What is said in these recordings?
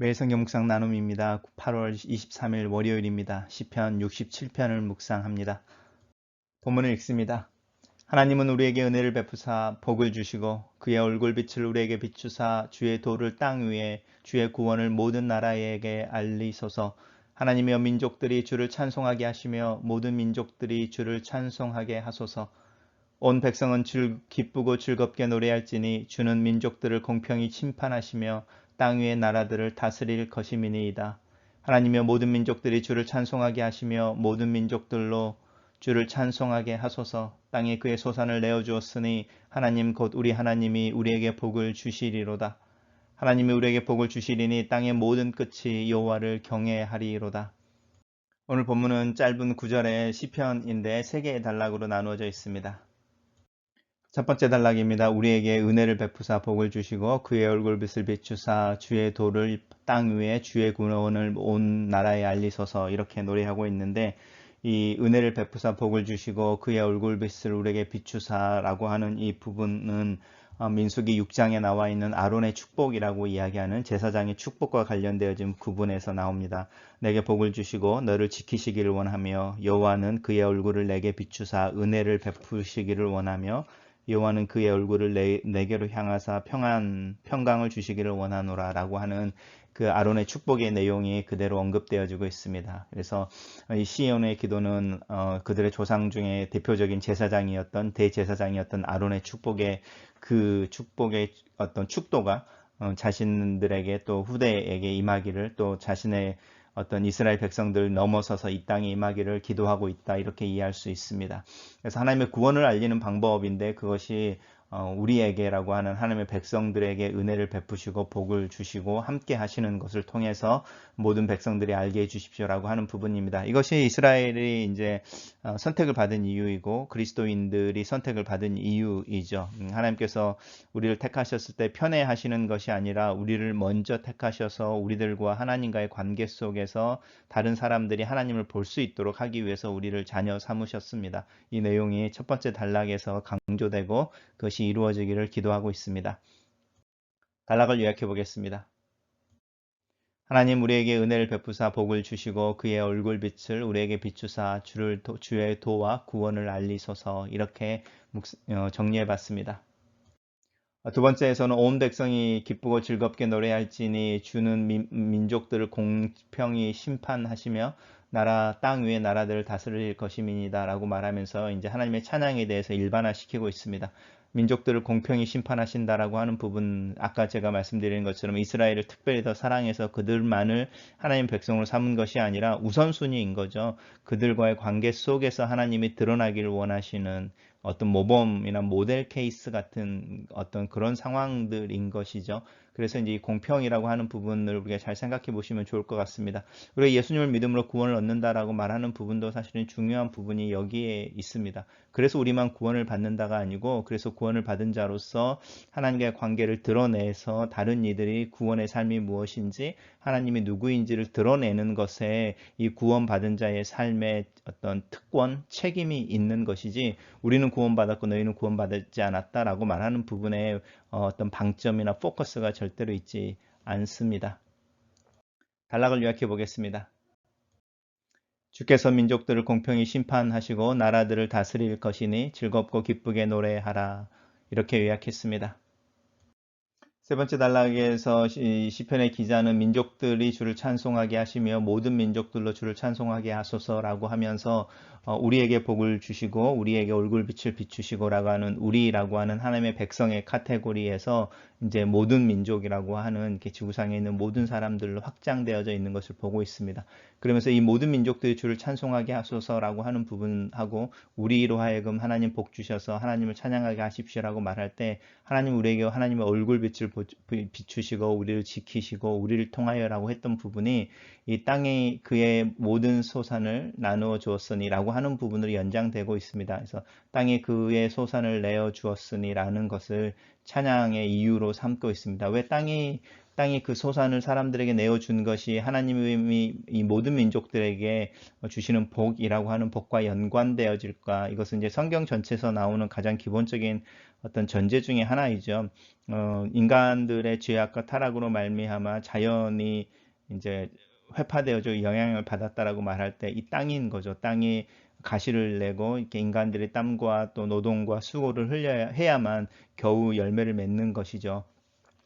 매일 성경 묵상 나눔입니다. 8월 23일 월요일입니다. 시편 67편을 묵상합니다. 본문을 읽습니다. 하나님은 우리에게 은혜를 베푸사 복을 주시고 그의 얼굴빛을 우리에게 비추사 주의 도를 땅 위에 주의 구원을 모든 나라에게 알리소서 하나님의 민족들이 주를 찬송하게 하시며 모든 민족들이 주를 찬송하게 하소서 온 백성은 즐, 기쁘고 즐겁게 노래할지니 주는 민족들을 공평히 심판하시며 땅 위의 나라들을 다스릴 것임이니이다. 하나님여 모든 민족들이 주를 찬송하게 하시며 모든 민족들로 주를 찬송하게 하소서 땅에 그의 소산을 내어주었으니 하나님 곧 우리 하나님이 우리에게 복을 주시리로다. 하나님이 우리에게 복을 주시리니 땅의 모든 끝이 여호와를 경외하리로다. 오늘 본문은 짧은 구절의 시편인데 세 개의 단락으로 나누어져 있습니다. 첫 번째 단락입니다. 우리에게 은혜를 베푸사 복을 주시고 그의 얼굴빛을 비추사 주의 도를 땅 위에 주의 구원을 온 나라에 알리소서 이렇게 노래하고 있는데 이 은혜를 베푸사 복을 주시고 그의 얼굴빛을 우리에게 비추사라고 하는 이 부분은 어, 민수기 6장에 나와 있는 아론의 축복이라고 이야기하는 제사장의 축복과 관련되어진 구분에서 나옵니다. 내게 복을 주시고 너를 지키시기를 원하며 여호와는 그의 얼굴을 내게 비추사 은혜를 베푸시기를 원하며 여호와는 그의 얼굴을 내, 내게로 향하사 평안 평강을 주시기를 원하노라라고 하는 그 아론의 축복의 내용이 그대로 언급되어지고 있습니다. 그래서 이 시온의 기도는 어, 그들의 조상 중에 대표적인 제사장이었던 대제사장이었던 아론의 축복의 그 축복의 어떤 축도가 어, 자신들에게 또 후대에게 임하기를 또 자신의 어떤 이스라엘 백성들 넘어서서 이 땅에 임하기를 기도하고 있다 이렇게 이해할 수 있습니다. 그래서 하나님의 구원을 알리는 방법인데 그것이 어, 우리에게라고 하는 하나님의 백성들에게 은혜를 베푸시고 복을 주시고 함께 하시는 것을 통해서 모든 백성들이 알게 해 주십시오라고 하는 부분입니다. 이것이 이스라엘이 이제 어, 선택을 받은 이유이고 그리스도인들이 선택을 받은 이유이죠. 음, 하나님께서 우리를 택하셨을 때 편애하시는 것이 아니라 우리를 먼저 택하셔서 우리들과 하나님과의 관계 속에서 다른 사람들이 하나님을 볼 수 있도록 하기 위해서 우리를 자녀 삼으셨습니다. 이 내용이 첫 번째 단락에서 강조되고 그것이 것이 이루어지기를 기도하고 있습니다. 단락을 요약해 보겠습니다. 하나님 우리에게 은혜를 베푸사 복을 주시고 그의 얼굴빛을 우리에게 비추사 주를 도, 주의 도와 구원을 알리소서 이렇게 어, 정리해 봤습니다. 두 번째에서는 온 백성이 기쁘고 즐겁게 노래할지니 주는 민, 민족들을 공평히 심판하시며 나라 땅 위의 나라들을 다스릴 것임이니다 라고 말하면서 이제 하나님의 찬양에 대해서 일반화시키고 있습니다. 민족들을 공평히 심판하신다라고 하는 부분 아까 제가 말씀드린 것처럼 이스라엘을 특별히 더 사랑해서 그들만을 하나님 백성으로 삼은 것이 아니라 우선순위인 거죠. 그들과의 관계 속에서 하나님이 드러나기를 원하시는 어떤 모범이나 모델 케이스 같은 어떤 그런 상황들인 것이죠. 그래서 이제 이 공평이라고 하는 부분을 우리가 잘 생각해 보시면 좋을 것 같습니다. 우리가 예수님을 믿음으로 구원을 얻는다라고 말하는 부분도 사실은 중요한 부분이 여기에 있습니다. 그래서 우리만 구원을 받는다가 아니고 그래서 구원을 받은 자로서 하나님과의 관계를 드러내서 다른 이들이 구원의 삶이 무엇인지 하나님이 누구인지를 드러내는 것에 이 구원받은 자의 삶에 어떤 특권, 책임이 있는 것이지 우리는 구원받았고 너희는 구원받지 않았다라고 말하는 부분에 어떤 방점이나 포커스가 절대로 있지 않습니다. 단락을 요약해 보겠습니다. 주께서 민족들을 공평히 심판하시고 나라들을 다스릴 것이니 즐겁고 기쁘게 노래하라. 이렇게 요약했습니다. 세 번째 단락에서 시편의 기자는 민족들이 주를 찬송하게 하시며 모든 민족들로 주를 찬송하게 하소서라고 하면서 어, 우리에게 복을 주시고 우리에게 얼굴빛을 비추시고라고 하는 우리라고 하는 하나님의 백성의 카테고리에서 이제 모든 민족이라고 하는 지구상에 있는 모든 사람들로 확장되어져 있는 것을 보고 있습니다. 그러면서 이 모든 민족들이 주를 찬송하게 하소서라고 하는 부분하고 우리로 하여금 하나님 복 주셔서 하나님을 찬양하게 하십시오라고 말할 때 하나님 우리에게 하나님의 얼굴빛을 비추시고 우리를 지키시고 우리를 통하여라고 했던 부분이 이 땅에 그의 모든 소산을 나누어 주었으니라고 하는 부분으로 연장되고 있습니다. 그래서 땅에 그의 소산을 내어 주었으니라는 것을 찬양의 이유로 삼고 있습니다. 왜 땅이 땅이 그 소산을 사람들에게 내어준 것이 하나님이 이 모든 민족들에게 주시는 복이라고 하는 복과 연관되어질까? 이것은 이제 성경 전체에서 나오는 가장 기본적인 어떤 전제 중의 하나이죠. 어, 인간들의 죄악과 타락으로 말미암아 자연이 이제 회파되어져 영향을 받았다라고 말할 때 이 땅인 거죠. 땅이 가시를 내고 이렇게 인간들의 땀과 또 노동과 수고를 흘려야 해야만 겨우 열매를 맺는 것이죠.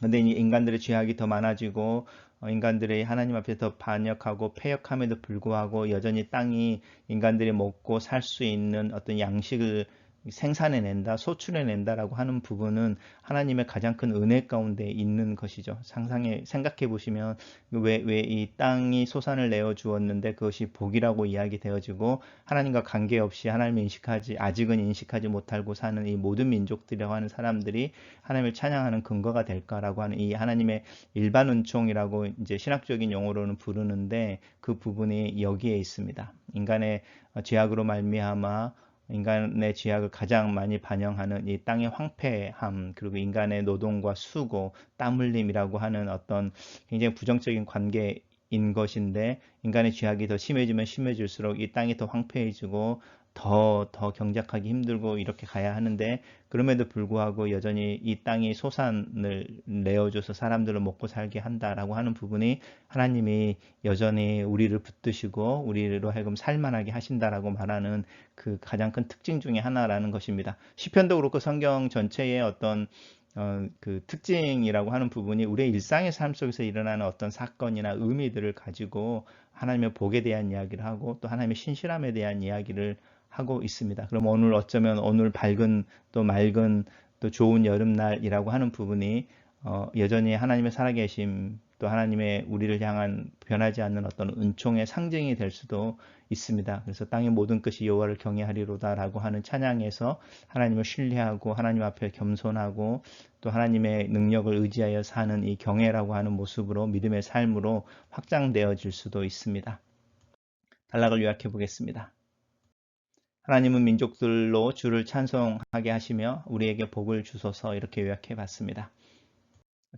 근데 이 인간들의 죄악이 더 많아지고 어, 인간들의 하나님 앞에 더 반역하고 패역함에도 불구하고 여전히 땅이 인간들이 먹고 살 수 있는 어떤 양식을 생산해낸다, 소출해낸다라고 하는 부분은 하나님의 가장 큰 은혜 가운데 있는 것이죠. 상상해 생각해 보시면 왜 왜 이 땅이 소산을 내어 주었는데 그것이 복이라고 이야기되어지고 하나님과 관계없이 하나님을 인식하지 아직은 인식하지 못하고 사는 이 모든 민족들이라고 하는 사람들이 하나님을 찬양하는 근거가 될까라고 하는 이 하나님의 일반 은총이라고 이제 신학적인 용어로는 부르는데 그 부분이 여기에 있습니다. 인간의 죄악으로 말미암아 인간의 죄악을 가장 많이 반영하는 이 땅의 황폐함 그리고 인간의 노동과 수고 땀 흘림이라고 하는 어떤 굉장히 부정적인 관계인 것인데 인간의 죄악이 더 심해지면 심해질수록 이 땅이 더 황폐해지고 더, 더 경작하기 힘들고 이렇게 가야 하는데 그럼에도 불구하고 여전히 이 땅이 소산을 내어줘서 사람들을 먹고 살게 한다라고 하는 부분이 하나님이 여전히 우리를 붙드시고 우리로 하여금 살만하게 하신다라고 말하는 그 가장 큰 특징 중의 하나라는 것입니다. 시편도 그렇고 성경 전체의 어떤 어, 그 특징이라고 하는 부분이 우리의 일상의 삶 속에서 일어나는 어떤 사건이나 의미들을 가지고 하나님의 복에 대한 이야기를 하고 또 하나님의 신실함에 대한 이야기를 하고 있습니다. 그럼 오늘 어쩌면 오늘 밝은 또 맑은 또 좋은 여름날이라고 하는 부분이 어, 여전히 하나님의 살아계심 또 하나님의 우리를 향한 변하지 않는 어떤 은총의 상징이 될 수도 있습니다. 그래서 땅의 모든 것이 여호와를 경외하리로다라고 하는 찬양에서 하나님을 신뢰하고 하나님 앞에 겸손하고 또 하나님의 능력을 의지하여 사는 이 경외라고 하는 모습으로 믿음의 삶으로 확장되어질 수도 있습니다. 단락을 요약해 보겠습니다. 하나님은 민족들로 주를 찬송하게 하시며 우리에게 복을 주소서 이렇게 요약해 봤습니다.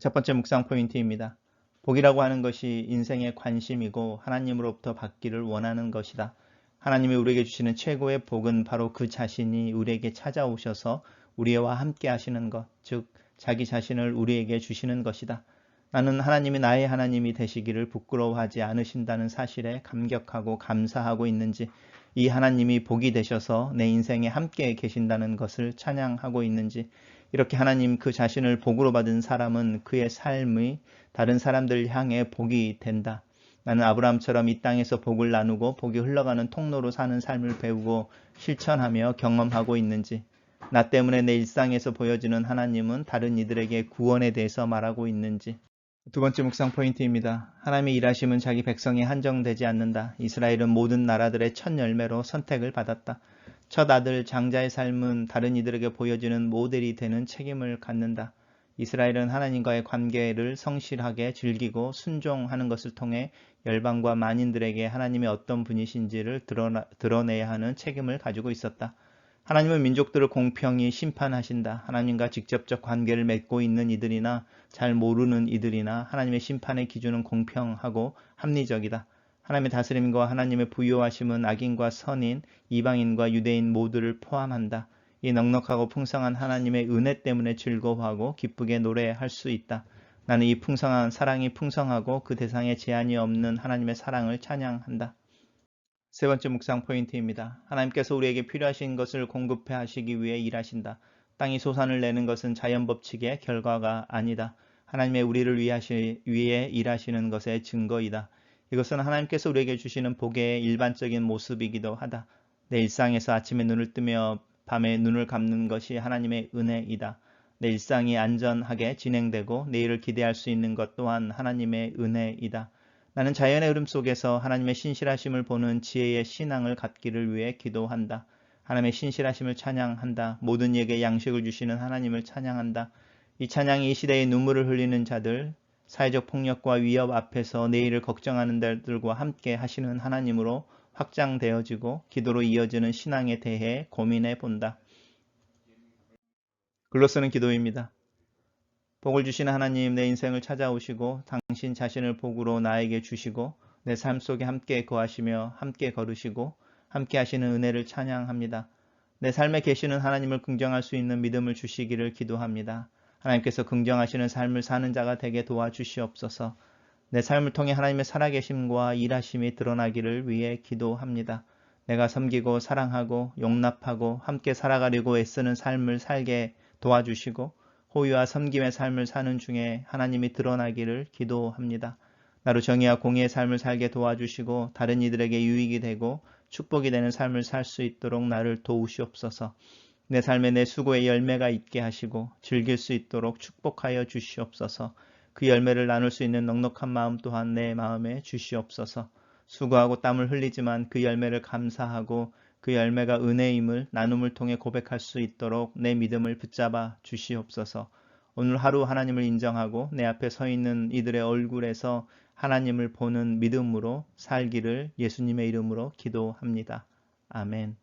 첫 번째 묵상 포인트입니다. 복이라고 하는 것이 인생의 관심이고 하나님으로부터 받기를 원하는 것이다. 하나님이 우리에게 주시는 최고의 복은 바로 그 자신이 우리에게 찾아오셔서 우리와 함께 하시는 것, 즉 자기 자신을 우리에게 주시는 것이다. 나는 하나님이 나의 하나님이 되시기를 부끄러워하지 않으신다는 사실에 감격하고 감사하고 있는지 이 하나님이 복이 되셔서 내 인생에 함께 계신다는 것을 찬양하고 있는지 이렇게 하나님 그 자신을 복으로 받은 사람은 그의 삶의 다른 사람들 향해 복이 된다. 나는 아브라함처럼 이 땅에서 복을 나누고 복이 흘러가는 통로로 사는 삶을 배우고 실천하며 경험하고 있는지 나 때문에 내 일상에서 보여지는 하나님은 다른 이들에게 구원에 대해서 말하고 있는지 두 번째 묵상 포인트입니다. 하나님의 일하심은 자기 백성에 한정되지 않는다. 이스라엘은 모든 나라들의 첫 열매로 선택을 받았다. 첫 아들 장자의 삶은 다른 이들에게 보여지는 모델이 되는 책임을 갖는다. 이스라엘은 하나님과의 관계를 성실하게 즐기고 순종하는 것을 통해 열방과 만인들에게 하나님의 어떤 분이신지를 드러내야 하는 책임을 가지고 있었다. 하나님은 민족들을 공평히 심판하신다. 하나님과 직접적 관계를 맺고 있는 이들이나 잘 모르는 이들이나 하나님의 심판의 기준은 공평하고 합리적이다. 하나님의 다스림과 하나님의 부요하심은 악인과 선인, 이방인과 유대인 모두를 포함한다. 이 넉넉하고 풍성한 하나님의 은혜 때문에 즐거워하고 기쁘게 노래할 수 있다. 나는 이 풍성한 사랑이 풍성하고 그 대상에 제한이 없는 하나님의 사랑을 찬양한다. 세 번째 묵상 포인트입니다. 하나님께서 우리에게 필요하신 것을 공급해 하시기 위해 일하신다. 땅이 소산을 내는 것은 자연 법칙의 결과가 아니다. 하나님의 우리를 위하시, 위해 일하시는 것의 증거이다. 이것은 하나님께서 우리에게 주시는 복의 일반적인 모습이기도 하다. 내 일상에서 아침에 눈을 뜨며 밤에 눈을 감는 것이 하나님의 은혜이다. 내 일상이 안전하게 진행되고 내일을 기대할 수 있는 것 또한 하나님의 은혜이다. 나는 자연의 흐름 속에서 하나님의 신실하심을 보는 지혜의 신앙을 갖기를 위해 기도한다. 하나님의 신실하심을 찬양한다. 모든 이에게 양식을 주시는 하나님을 찬양한다. 이 찬양이 이 시대에 눈물을 흘리는 자들, 사회적 폭력과 위협 앞에서 내일을 걱정하는 자들과 함께 하시는 하나님으로 확장되어지고 기도로 이어지는 신앙에 대해 고민해 본다. 글로 쓰는 기도입니다. 복을 주시는 하나님 내 인생을 찾아오시고 당신 자신을 복으로 나에게 주시고 내 삶 속에 함께 거하시며 함께 걸으시고 함께 하시는 은혜를 찬양합니다. 내 삶에 계시는 하나님을 긍정할 수 있는 믿음을 주시기를 기도합니다. 하나님께서 긍정하시는 삶을 사는 자가 되게 도와주시옵소서. 내 삶을 통해 하나님의 살아계심과 일하심이 드러나기를 위해 기도합니다. 내가 섬기고 사랑하고 용납하고 함께 살아가려고 애쓰는 삶을 살게 도와주시고 호유와 섬김의 삶을 사는 중에 하나님이 드러나기를 기도합니다. 나로 정의와 공의의 삶을 살게 도와주시고 다른 이들에게 유익이 되고 축복이 되는 삶을 살 수 있도록 나를 도우시옵소서. 내 삶에 내 수고의 열매가 있게 하시고 즐길 수 있도록 축복하여 주시옵소서. 그 열매를 나눌 수 있는 넉넉한 마음 또한 내 마음에 주시옵소서. 수고하고 땀을 흘리지만 그 열매를 감사하고 그 열매가 은혜임을 나눔을 통해 고백할 수 있도록 내 믿음을 붙잡아 주시옵소서. 오늘 하루 하나님을 인정하고 내 앞에 서 있는 이들의 얼굴에서 하나님을 보는 믿음으로 살기를 예수님의 이름으로 기도합니다. 아멘.